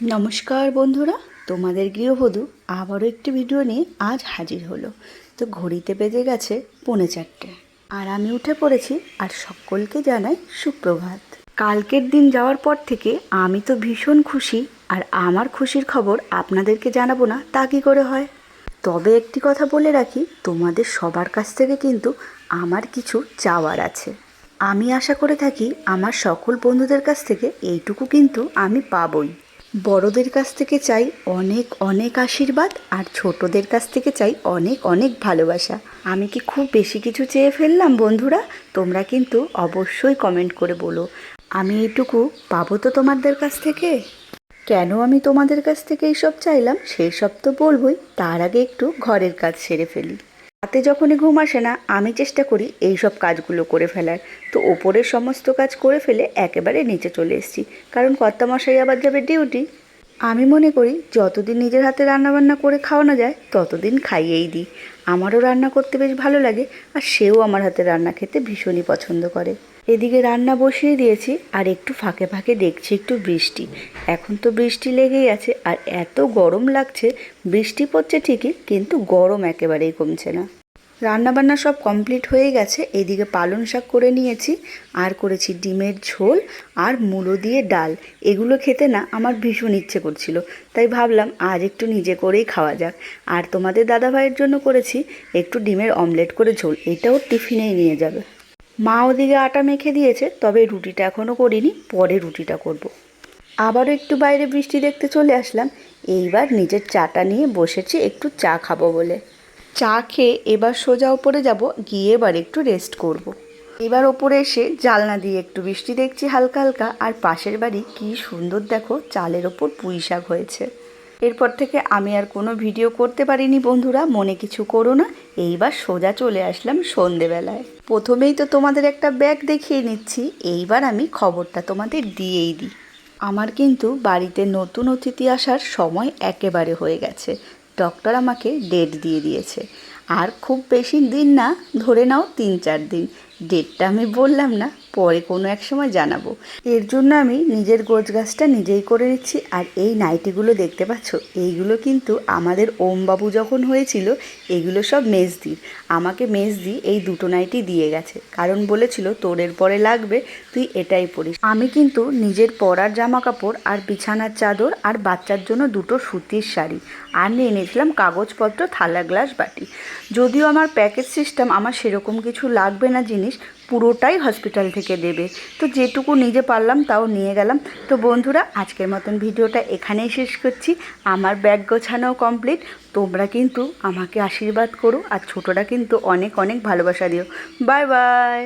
নমস্কার বন্ধুরা, তোমাদের গৃহবধূ আবারও একটি ভিডিও নিয়ে আজ হাজির হলো। তো ঘড়িতে বেজে গেছে পৌনে চারটে। আর আমি উঠে পড়েছি আর সকলকে জানাই সুপ্রভাত। কালকের দিন যাওয়ার পর থেকে আমি তো ভীষণ খুশি আর আমার খুশির খবর আপনাদেরকে জানাব না, তা কী করে হয়? তবে একটি কথা বলে রাখি, তোমাদের সবার কাছ থেকে কিন্তু আমার কিছু চাওয়ার আছে। আমি আশা করে থাকি আমার সকল বন্ধুদের কাছ থেকে এইটুকু কিন্তু আমি পাবই। বড়দের কাছ থেকে চাই অনেক অনেক আশীর্বাদ আর ছোটদের কাছ থেকে চাই অনেক অনেক ভালোবাসা। আমি কি খুব বেশি কিছু চেয়ে ফেললাম, বন্ধুরা? তোমরা কিন্তু অবশ্যই কমেন্ট করে বলো। আমি এইটুকু পাবো তো তোমাদের কাছ থেকে? কেন আমি তোমাদের কাছ থেকে এইসব চাইলাম? সেই সব তো বলবই। তার আগে একটু ঘরের কাজ সেরে ফেলি। রাতে যখনই ঘুম আসে না, আমি চেষ্টা করি এই সব কাজগুলো করে ফেলার। তো ওপরের সমস্ত কাজ করে ফেলে একেবারে নিচে চলে এসেছি। কারণ কর্তা মশাই আবার যাবে ডিউটি। আমি মনে করি, যতদিন নিজের হাতে রান্নাবান্না করে খাওয়ানো যায়, ততদিন খাইয়েই দিই। আমারও রান্না করতে বেশ ভালো লাগে, আর সেও আমার হাতে রান্না খেতে ভীষণই পছন্দ করে। এদিকে রান্না বসিয়ে দিয়েছি, আর একটু ফাঁকে ফাঁকে দেখছি একটু বৃষ্টি। এখন তো বৃষ্টি লেগেই আছে, আর এত গরম লাগছে, বৃষ্টি পড়ছে ঠিকই, কিন্তু গরম একেবারেই কমছে না। রান্নাবান্না সব কমপ্লিট হয়ে গেছে, এদিকে পালং শাক করে নিয়েছি, আর করেছি ডিমের ঝোল আর মুলো দিয়ে ডাল। এগুলো খেতে না আমার ভীষণ ইচ্ছে করছিল, তাই ভাবলাম আজ একটু নিজে করেই খাওয়া যাক। আর তোমাদের দাদা ভাইয়ের জন্য করেছি একটু ডিমের অমলেট করে ঝোল, এটাও টিফিনেই নিয়ে যাবে। মা ওদিকে আটা মেখে দিয়েছে, তবে রুটিটা এখনও করিনি, পরে রুটিটা করব। আবারও একটু বাইরে বৃষ্টি দেখতে চলে আসলাম, এইবার নিজের চাটা নিয়ে বসেছি একটু চা খাব বলে চা খেয়ে এবার সোজা ওপরে যাব, গিয়ে এবার একটু রেস্ট করব। এবার ওপরে এসে জালনা দিয়ে একটু বৃষ্টি দেখছি হালকা হালকা, আর পাশের বাড়ি কি সুন্দর দেখো, চালের ওপর পুঁই শাক হয়েছে এরপর থেকে আমি আর কোনো ভিডিও করতে পারিনি বন্ধুরা, মনে কিছু করো না। এইবার সোজা চলে আসলাম সন্ধেবেলায়। প্রথমেই তো তোমাদের একটা ব্যাগ দেখিয়ে নিচ্ছি, এইবার আমি খবরটা তোমাদের দিয়েই দিই। আমার কিন্তু বাড়িতে নতুন অতিথি আসার সময় একেবারে হয়ে গেছে। ডক্টর আমাকে ডেট দিয়ে দিয়েছে। আর খুব বেশি দিন না, ধরে নাও তিন চার দিন। ডেটটা আমি বললাম না, পরে কোনো এক সময় জানাব। এর জন্য আমি নিজের গোছ গাছটা নিজেই করে নিচ্ছি, আর এই নাইটিগুলো দেখতে পাচ্ছ? এইগুলো কিন্তু আমাদের ওমবাবু যখন হয়েছিল, এগুলো সব মেজদির। আমাকে মেজদি এই দুটো নাইটি দিয়ে গেছে। কারণ বলেছিল তোর পরে লাগবে, তুই এটাই পরিস। আমি কিন্তু নিজের পরার জামা কাপড় আর বিছানার চাদর আর বাচ্চার জন্য দুটো সুতির শাড়ি। আর নিয়ে নিয়েছিলাম কাগজপত্র, থালা, গ্লাস, বাটি। যদিও আমার প্যাকেজ সিস্টেম আমার সেরকম কিছু লাগবে না জিনিস, পুরোটাই হসপিটাল থেকে দেবে। তো যেটুকু নিজে পারলাম তাও নিয়ে গেলাম। তো বন্ধুরা, আজকের মতন ভিডিওটা এখানেই শেষ করছি। আমার ব্যাগ গোছানো কমপ্লিট তোমরা কিন্তু আমাকে আশীর্বাদ করো আর ছোটরা কিন্তু অনেক অনেক ভালোবাসা দিও। Bye bye